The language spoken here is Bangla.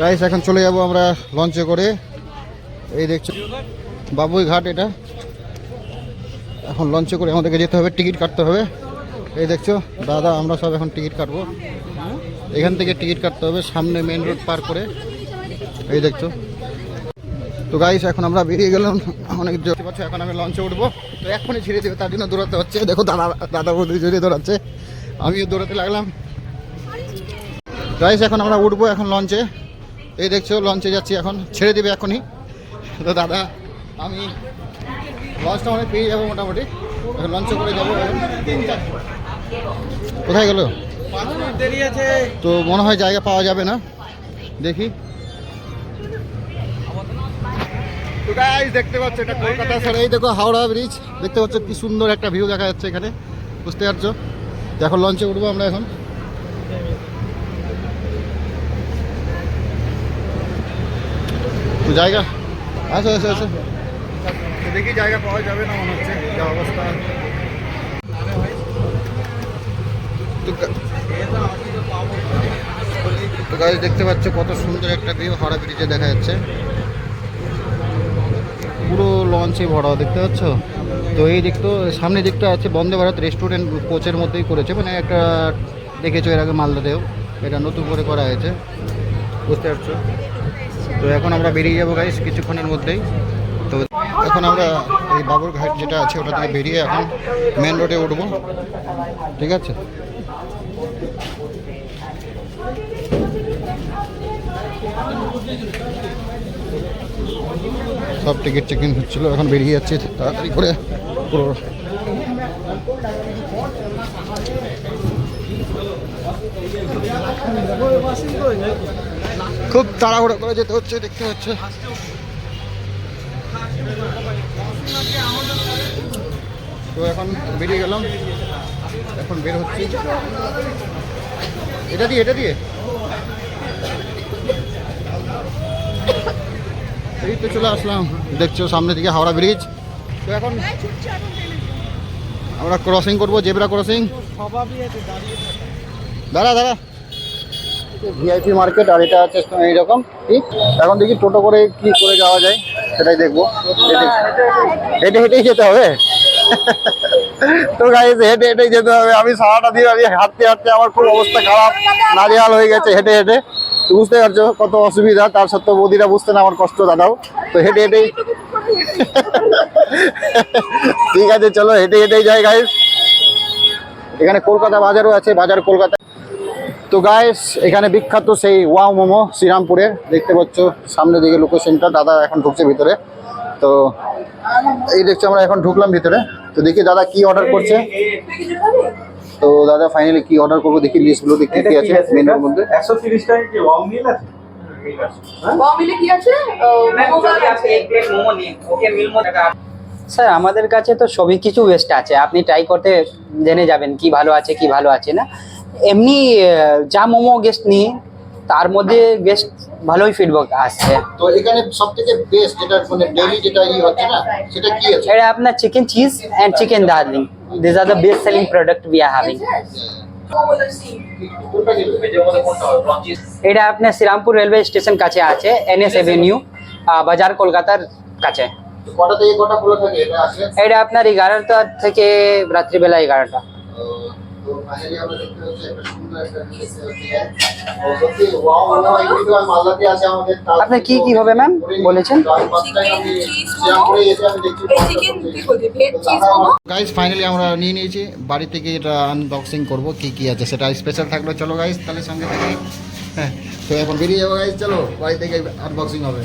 গাইস এখন চলে যাব আমরা লঞ্চে করে। এই দেখছ, বাবুই ঘাট এটা। এখন লঞ্চে করে আমাদেরকে যেতে হবে, টিকিট কাটতে হবে। এই দেখছ, দাদা, আমরা সব এখন টিকিট কাটবো। এখান থেকে টিকিট কাটতে হবে, সামনে মেন রোড পার করে। এই দেখছ। তো গাইস এখন আমরা বেরিয়ে গেলাম। অনেক দেখতে পাচ্ছ, এখন আমি লঞ্চে উঠবো। তো এখনই ছেড়ে দেবে, তার জন্য দৌড়াতে হচ্ছে। দেখো, দাদা দাদা বৌদি জড়িয়ে দৌড়াচ্ছে। আমিও দৌড়াতে লাগলাম। গাইস এখন আমরা উঠবো এখন লঞ্চে এই দেখছ লঞ্চে যাচ্ছি এখন। ছেড়ে দেবে এখনই। তো দাদা, আমি লঞ্চটা অনেক পেয়ে যাব মোটামুটি। এখন লঞ্চে করে যাব। কোথায় গেল? তো মনে হয় জায়গা পাওয়া যাবে না। দেখি। দেখতে পাচ্ছ এটা কলকাতা এই দেখো হাওড়া ব্রিজ দেখতে পাচ্ছ কি সুন্দর একটা ভিউ দেখা যাচ্ছে এখানে। বুঝতে পারছ? এখন লঞ্চে উঠবো আমরা এখন। তো জায়গা। আসো আসো আসো দেখি জায়গা পাওয়া যাবে না মনে হচ্ছে যা অবস্থা। তো দেখতে পাচ্ছ কত সুন্দর একটা ভিউ হাওড়া ব্রিজে দেখা যাচ্ছে। পুরো লঞ্চে ভরা দেখতে পাচ্ছ? তো এই দিক তো সামনে দিকটা আছে বন্দে ভারত রেস্টুরেন্ট কোচের মধ্যেই করেছে মানে একটা দেখেছ এর আগে মালদাতেও এটা নতুন করে করা হয়েছে। বুঝতে পারছ? তো এখন আমরা বেরিয়ে যাব গাইস কিছুক্ষণের মধ্যেই। তো এখন আমরা এই বাবুরঘাট যেটা আছে, ওটা থেকে বেরিয়ে এখন মেন রোডে উঠবো। ঠিক আছে? সব টিকিট চেকিং হচ্ছিল, এখন বেরিয়ে যাচ্ছে, তাড়াতাড়ি করে পুরো। খুব তাড়াহুড়ো করে যেতে হচ্ছে, দেখতে হচ্ছে। তো এখন বেরিয়ে গেলাম। এখন বের হচ্ছি। এটা দিয়ে এটা দিয়ে। এই তো চলে আসলাম। দেখছ, সামনে দিকে হাওড়া ব্রিজ। তো এখন আমরা ক্রসিং করব, জেব্রা ক্রসিং দাঁড়া দাঁড়া। ভিআইপি মার্কেট আর এটা আছে এইরকম, ঠিক? এখন দেখি টোটো করে কি করে যাওয়া যায়, সেটাই দেখব। হেঁটে হেঁটেই যেতে হবে। তো গাইজ হেঁটে হেঁটেই যেতে হবে। আমি সারাটা দিয়ে আমি হাঁটতে হাঁটতে আমার খুব অবস্থা খারাপ নাজেহাল হয়ে গেছে হেঁটে হেঁটে। বুঝতে পারছ কত অসুবিধা, তার সত্ত্বেও বৌদিরা বুঝতে না আমার কষ্ট, দাদাও। তো হেঁটে হেঁটেই ঠিক আছে, চলো হেঁটে হেঁটেই যাই গাইজ এখানে কলকাতা বাজারও আছে, বাজার কলকাতা তো গাইস এখানে বিখ্যাত সেই ওয়াও মোমো শ্রীরামপুরে দেখতে পাচ্ছ সামনে দিকে লোকেশনটা দাদা এখন ঢুকছে ভিতরে। তো এই দেখছ আমরা এখন ঢুকলাম ভিতরে। তো দেখি দাদা কি অর্ডার করছে। তো দাদা ফাইনালি কি অর্ডার করব দেখি লিস্টগুলো দেখি কি আছে মেনুর মধ্যে। একশো তিরিশ টাকা কি ওয়াও মিল আছে? বমিলে কি আছে? মোমো আছে। স্যার আমাদের কাছে তো সবই কিছু ওয়েস্ট আছে। আপনি ট্রাই করতে জেনে যাবেন কি ভালো আছে কি ভালো আছে না? এমনি যা মোমো গেস্ট নিই তার মধ্যে গেস্ট ভালোই ফিডব্যাক আসছে। তো এখানে সব থেকে বেস্ট যেটা মানে ডেইলি যেটা ই হচ্ছে না সেটা কি আছে? এটা আপনার chicken cheese and chicken darling this are the best selling product we are having এটা আপনার শ্রীরামপুর রেলওয়ে স্টেশন কাছে আছে এনএস এভিনিউ বাজার কলকাতার কাছে। কটা থেকে কটা খোলা থাকে? এটা আছে? এটা আপনার এগারোটা থেকে রাত্রিবেলা এগারোটা। তো ফাইনালি আমরা দেখতে একটা সুন্দর একটা আপনার কি। কি হবে ম্যাম বলেছেন? গাইস ফাইনালি আমরা নিয়ে নিয়েছি। বাড়ি থেকে এটা আনবক্সিং করব কি কি আছে সেটা স্পেশাল থাকল। চলো গাইস তাহলে সঙ্গে থেকে। হ্যাঁ তো এখন বেরিয়ে যাব গাইস চলো বাড়ি থেকে আনবক্সিং হবে।